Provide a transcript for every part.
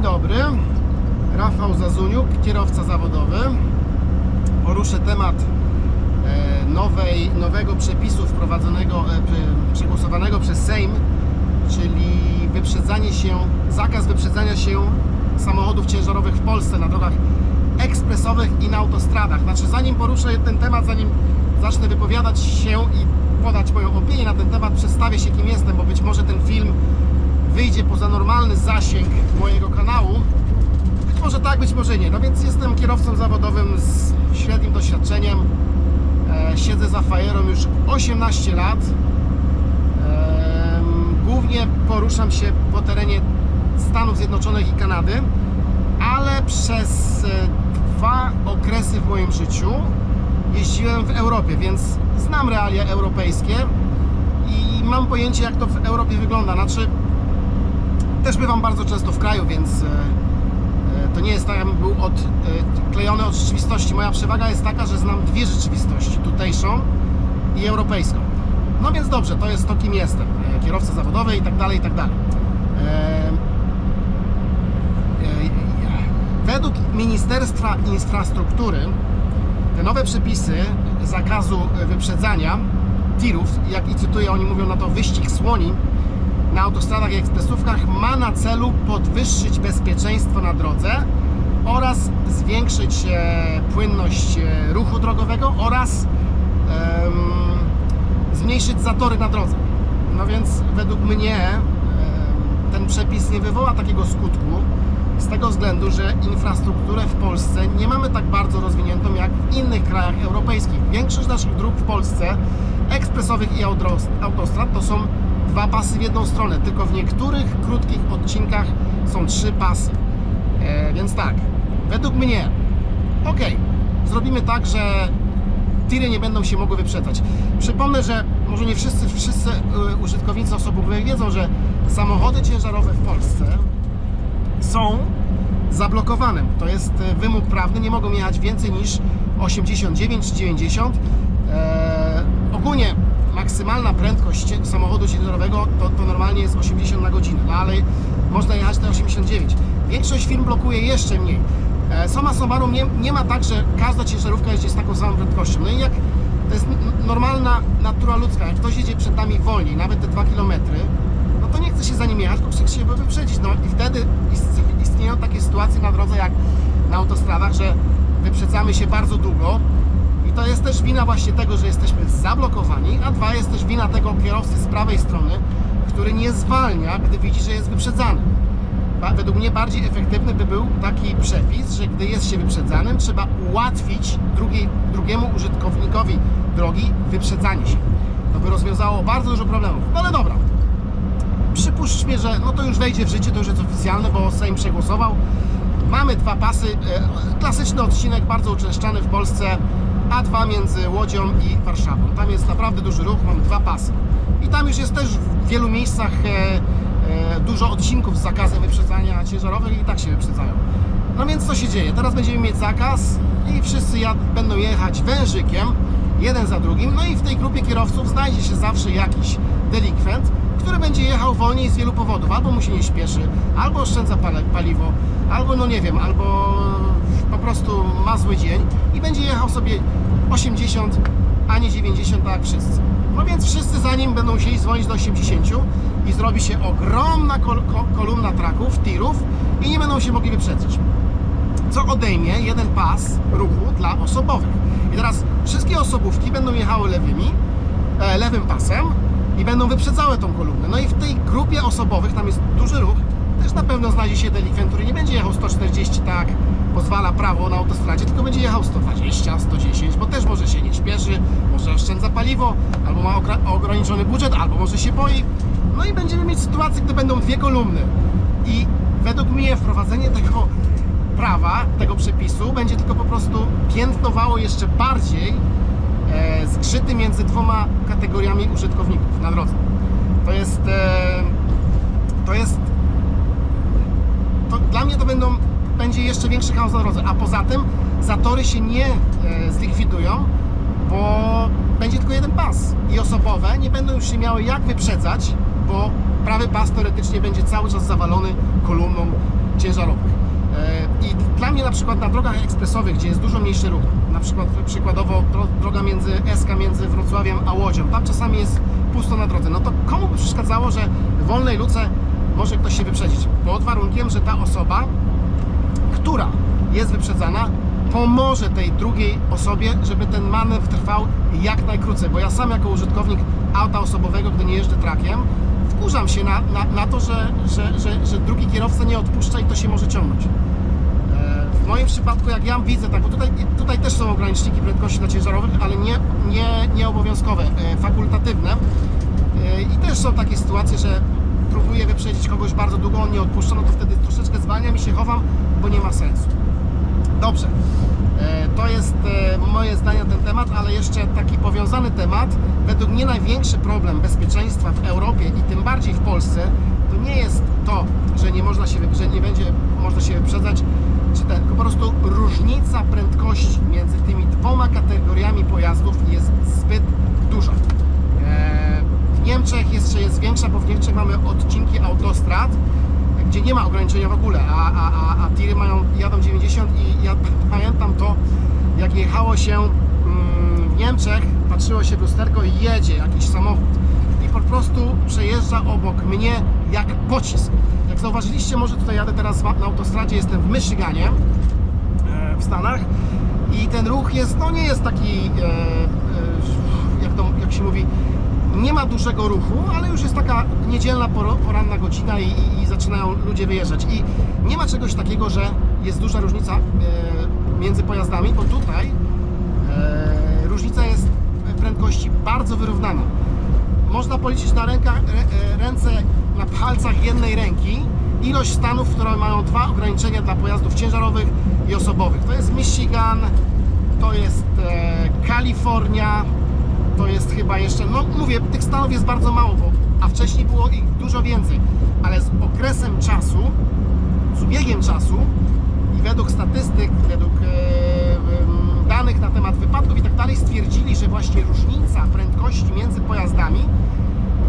Dzień dobry, Rafał Zazuniuk, kierowca zawodowy. Poruszę temat e, nowej, nowego przepisu wprowadzonego, e, przegłosowanego przez Sejm, czyli wyprzedzanie się, zakaz wyprzedzania się samochodów ciężarowych w Polsce na drogach ekspresowych i na autostradach. Znaczy, zanim poruszę ten temat, zanim zacznę wypowiadać się i podać moją opinię na ten temat, przedstawię się kim jestem, bo być może ten film wyjdzie poza normalny zasięg mojego kanału. Być może tak, być może nie. No więc jestem kierowcą zawodowym z średnim doświadczeniem. E, siedzę za fajerą już 18 lat. Głównie poruszam się po terenie Stanów Zjednoczonych i Kanady, ale przez e, dwa okresy w moim życiu jeździłem w Europie, więc znam realia europejskie i mam pojęcie, jak to w Europie wygląda. Znaczy, też bywam bardzo często w kraju, więc e, e, to nie jest tak, jakbym był odklejony od rzeczywistości. Moja przewaga jest taka, że znam dwie rzeczywistości, tutejszą i europejską. No więc dobrze, to jest to, kim jestem. E, Kierowca zawodowy i tak dalej, i tak dalej. E, e, Według Ministerstwa Infrastruktury te nowe przepisy zakazu wyprzedzania tirów, jak i cytuję, oni mówią na to wyścig słoni, na autostradach i ekspresówkach ma na celu podwyższyć bezpieczeństwo na drodze oraz zwiększyć e, płynność e, ruchu drogowego oraz zmniejszyć zatory na drodze. No więc według mnie em, ten przepis nie wywoła takiego skutku z tego względu, że infrastrukturę w Polsce nie mamy tak bardzo rozwiniętą jak w innych krajach europejskich. Większość naszych dróg w Polsce, ekspresowych i autost- autostrad, to są dwa pasy w jedną stronę, tylko w niektórych krótkich odcinkach są trzy pasy. E, więc tak, według mnie, ok, zrobimy tak, że tiry nie będą się mogły wyprzedzać. Przypomnę, że może nie wszyscy, wszyscy y, użytkownicy osobowych wiedzą, że samochody ciężarowe w Polsce są zablokowane. To jest e, wymóg prawny, nie mogą jechać więcej niż 89 czy 90. Eee, ogólnie maksymalna prędkość samochodu ciężarowego to, to normalnie jest 80 na godzinę, no ale można jechać na 89. Większość firm blokuje jeszcze mniej. E, summa summarum nie, nie ma tak, że każda ciężarówka jeździ z taką samą prędkością. No i jak to jest normalna natura ludzka, jak ktoś jedzie przed nami wolniej, nawet te 2 km, no to nie chce się za nim jechać, tylko chce się wyprzedzić. No i wtedy ist- istnieją takie sytuacje na drodze jak na autostradach, że wyprzedzamy się bardzo długo i to jest też wina właśnie tego, że jesteśmy zablokowani, a dwa jest też wina tego kierowcy z prawej strony, który nie zwalnia, gdy widzi, że jest wyprzedzany. Według mnie bardziej efektywny by był taki przepis, że gdy jest się wyprzedzanym, trzeba ułatwić drugiemu użytkownikowi drogi wyprzedzanie się. To by rozwiązało bardzo dużo problemów. No ale dobra, przypuśćmy, że no to już wejdzie w życie, to już jest oficjalne, bo Sejm przegłosował. Mamy dwa pasy, e, klasyczny odcinek, bardzo uczęszczany w Polsce, A2 między Łodzią i Warszawą. Tam jest naprawdę duży ruch, mamy dwa pasy. I tam już jest też w wielu miejscach e, e, dużo odcinków z zakazem wyprzedzania ciężarowych i tak się wyprzedzają. No więc co się dzieje? Teraz będziemy mieć zakaz i wszyscy jad- będą jechać wężykiem, jeden za drugim, no i w tej grupie kierowców znajdzie się zawsze jakiś delikwent, który będzie jechał wolniej z wielu powodów. Albo mu się nie śpieszy, albo oszczędza paliwo, albo no nie wiem, albo po prostu ma zły dzień i będzie jechał sobie 80, a nie 90 tak jak wszyscy. No więc wszyscy za nim będą musieli dzwonić do 80 i zrobi się ogromna kol ko kolumna traków, tirów i nie będą się mogli wyprzedzić co odejmie jeden pas ruchu dla osobowych. I teraz wszystkie osobówki będą jechały lewymi, e, lewym pasem i będą wyprzedzały tą kolumnę. No i w tej grupie osobowych, tam jest duży ruch, też na pewno znajdzie się delikwent, który nie będzie jechał 140 tak pozwala prawo na autostradzie, tylko będzie jechał 120, 110, bo też może się nie śpieszy, może oszczędza paliwo, albo ma ograniczony budżet, albo może się boi. No i będziemy mieć sytuację, gdy będą dwie kolumny. I według mnie wprowadzenie tego prawa, tego przepisu będzie tylko po prostu piętnowało jeszcze bardziej zgrzyty między dwoma kategoriami użytkowników na drodze. To jest e, to jest to dla mnie to będą będzie jeszcze większy chaos na drodze, a poza tym zatory się nie e, zlikwidują, bo będzie tylko jeden pas i osobowe nie będą już się miały jak wyprzedzać, bo prawy pas teoretycznie będzie cały czas zawalony kolumną ciężarową. E, I dla mnie na przykład na drogach ekspresowych, gdzie jest dużo mniejszy ruch, na przykład przykładowo dro- droga między SK między Wrocławiem a Łodzią, tam czasami jest pusto na drodze, no to komu by przeszkadzało, że w wolnej luce może ktoś się wyprzedzić? Pod warunkiem, że ta osoba, która jest wyprzedzana, pomoże tej drugiej osobie, żeby ten manewr trwał jak najkrócej. Bo ja sam jako użytkownik auta osobowego, gdy nie jeżdżę trakiem, wkurzam się na, na, na to, że, że, że, że drugi kierowca nie odpuszcza i to się może ciągnąć. W moim przypadku, jak ja widzę, tak, bo tutaj, tutaj też są ograniczniki prędkości dla ciężarowych, ale nie, nie, nie obowiązkowe, e, fakultatywne. E, I też są takie sytuacje, że próbuję wyprzedzić kogoś bardzo długo, on nie odpuszcza, no to wtedy troszeczkę zwalniam i się chowam, bo nie ma sensu. Dobrze. E, To jest moje zdanie na ten temat, ale jeszcze taki powiązany temat. Według mnie największy problem bezpieczeństwa w Europie i tym bardziej w Polsce to nie jest to, że nie można się, że nie będzie można się wyprzedzać, czy ten, tylko po prostu różnica prędkości między tymi dwoma kategoriami pojazdów jest zbyt duża. E, W Niemczech jeszcze jest większa, bo w Niemczech mamy odcinki autostrad, gdzie nie ma ograniczenia w ogóle, a, a, a, a tiry mają, jadą 90 i ja pamiętam to, jak jechało się mm, w Niemczech, patrzyło się w lusterko i jedzie jakiś samochód i po prostu przejeżdża obok mnie jak pocisk. Zauważyliście, może tutaj jadę teraz na autostradzie, jestem w Michiganie, e, w Stanach i ten ruch jest, no nie jest taki, e, e, jak, to, jak się mówi, nie ma dużego ruchu, ale już jest taka niedzielna poranna godzina i, i, i zaczynają ludzie wyjeżdżać. I nie ma czegoś takiego, że jest duża różnica między pojazdami, bo tutaj różnica jest prędkości bardzo wyrównana. Można policzyć na rękach, rę- e, ręce, na palcach jednej ręki ilość stanów, które mają dwa ograniczenia dla pojazdów ciężarowych i osobowych. To jest Michigan, to jest e, Kalifornia, to jest chyba jeszcze, no mówię, tych stanów jest bardzo mało, bo, a wcześniej było ich dużo więcej, ale z okresem czasu, z biegiem czasu i według statystyk, według e, danych na temat wypadków i tak dalej stwierdzili, że właśnie różnica prędkości między pojazdami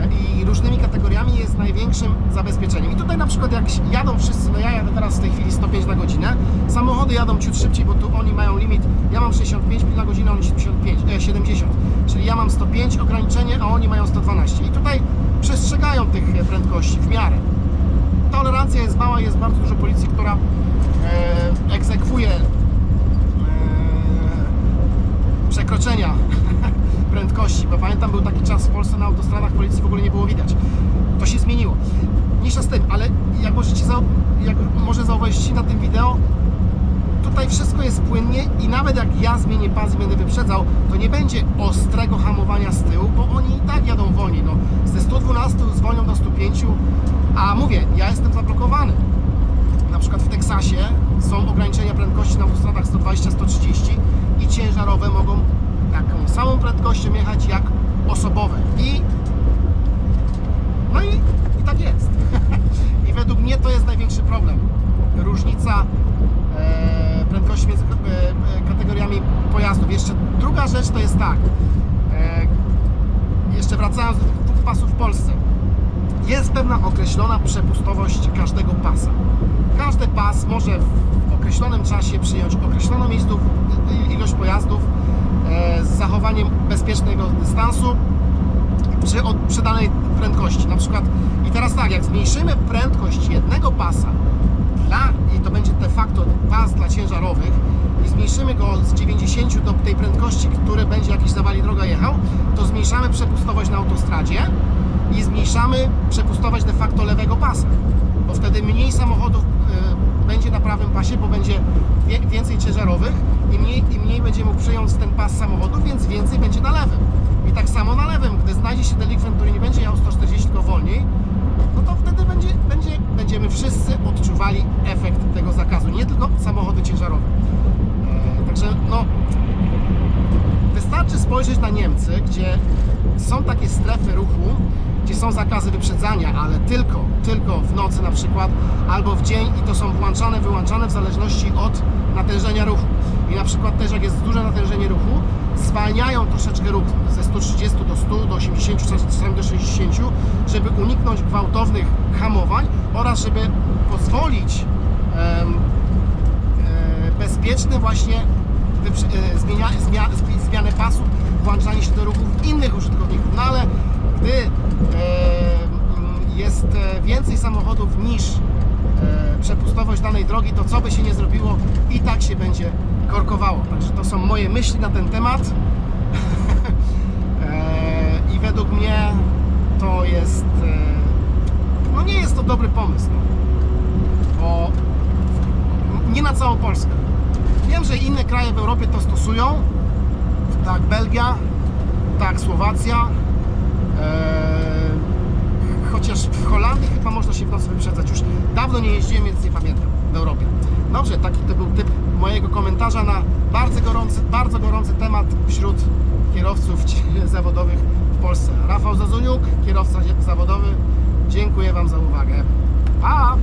e, i różnymi kategoriami jest największym zabezpieczeniem. I tutaj na przykład jak jadą wszyscy, no ja jadę teraz w tej chwili 105 na godzinę, samochody jadą ciut szybciej, bo tu oni mają limit, ja mam 65 mil na godzinę, oni 75, e, 70, czyli ja mam 105 ograniczenie, a oni mają 112. I tutaj przestrzegają tych e, prędkości w miarę. Tolerancja jest mała, jest bardzo dużo policji, która e, egzekwuje e, przekroczenia prędkości, bo pamiętam był taki czas w Polsce na autostradach policji w ogóle nie było widać. To się zmieniło. Mniejsza z tym, ale jak możecie zau- jak może zauważyć na tym wideo, tutaj wszystko jest płynnie i nawet jak ja zmienię pas i będę wyprzedzał, to nie będzie ostrego hamowania z tyłu, bo oni i tak jadą wolniej. No, ze 112 zwolnią do 105, a mówię, ja jestem zablokowany. Na przykład w Teksasie są ograniczenia prędkości na autostradach 120-130 i ciężarowe mogą taką samą prędkością jechać jak osobowe. I no i, i tak jest. I według mnie to jest największy problem. Różnica e, prędkości między e, kategoriami pojazdów. Jeszcze druga rzecz to jest tak. E, jeszcze wracając do dwóch pasów w Polsce. Jest pewna określona przepustowość każdego pasa. Każdy pas może w określonym czasie przyjąć określoną miejsców, ilość pojazdów e, z zachowaniem bezpiecznego dystansu przy, od, przy danej prędkości. Na przykład, i teraz tak, jak zmniejszymy prędkość jednego pasa dla, i to będzie de facto pas dla ciężarowych, i zmniejszymy go z 90 do tej prędkości, który będzie jakiś zawali droga jechał, to zmniejszamy przepustowość na autostradzie i zmniejszamy przepustowość de facto lewego pasa, bo wtedy mniej samochodów będzie na prawym pasie, bo będzie więcej ciężarowych i mniej, i mniej będzie mógł przyjąć ten pas samochodów, więc więcej będzie na lewym. I tak samo na lewym, gdy znajdzie się delikwent, który nie będzie jechał 140, tylko wolniej, no to wtedy będzie, będzie, będziemy wszyscy odczuwali efekt tego zakazu, nie tylko samochody ciężarowe. E, także no, wystarczy spojrzeć na Niemcy, gdzie są takie strefy ruchu, są zakazy wyprzedzania, ale tylko, tylko w nocy na przykład, albo w dzień i to są włączane, wyłączane w zależności od natężenia ruchu. I na przykład też jak jest duże natężenie ruchu, zwalniają troszeczkę ruch ze 130 do 100, do 80, czasami do 60, żeby uniknąć gwałtownych hamowań oraz żeby pozwolić e, bezpieczne właśnie wyprze- e, zmienia, zmia, zmi- zmianę pasów, włączanie się do ruchów innych użytkowników. No ale gdy e, mm, jest e, więcej samochodów niż e, przepustowość danej drogi, to co by się nie zrobiło, i tak się będzie korkowało. Także to są moje myśli na ten temat. I według mnie to jest. No nie jest to dobry pomysł. No. Bo nie na całą Polskę. Wiem, że inne kraje w Europie to stosują. Tak, Belgia, tak, Słowacja. E, chociaż w Holandii chyba można się w nocy wyprzedzać. Już dawno nie jeździłem, więc nie pamiętam w Europie. Dobrze, taki to był typ mojego komentarza na bardzo gorący, bardzo gorący temat wśród kierowców zawodowych w Polsce. Rafał Zazuniuk, kierowca zawodowy. Dziękuję Wam za uwagę. Pa!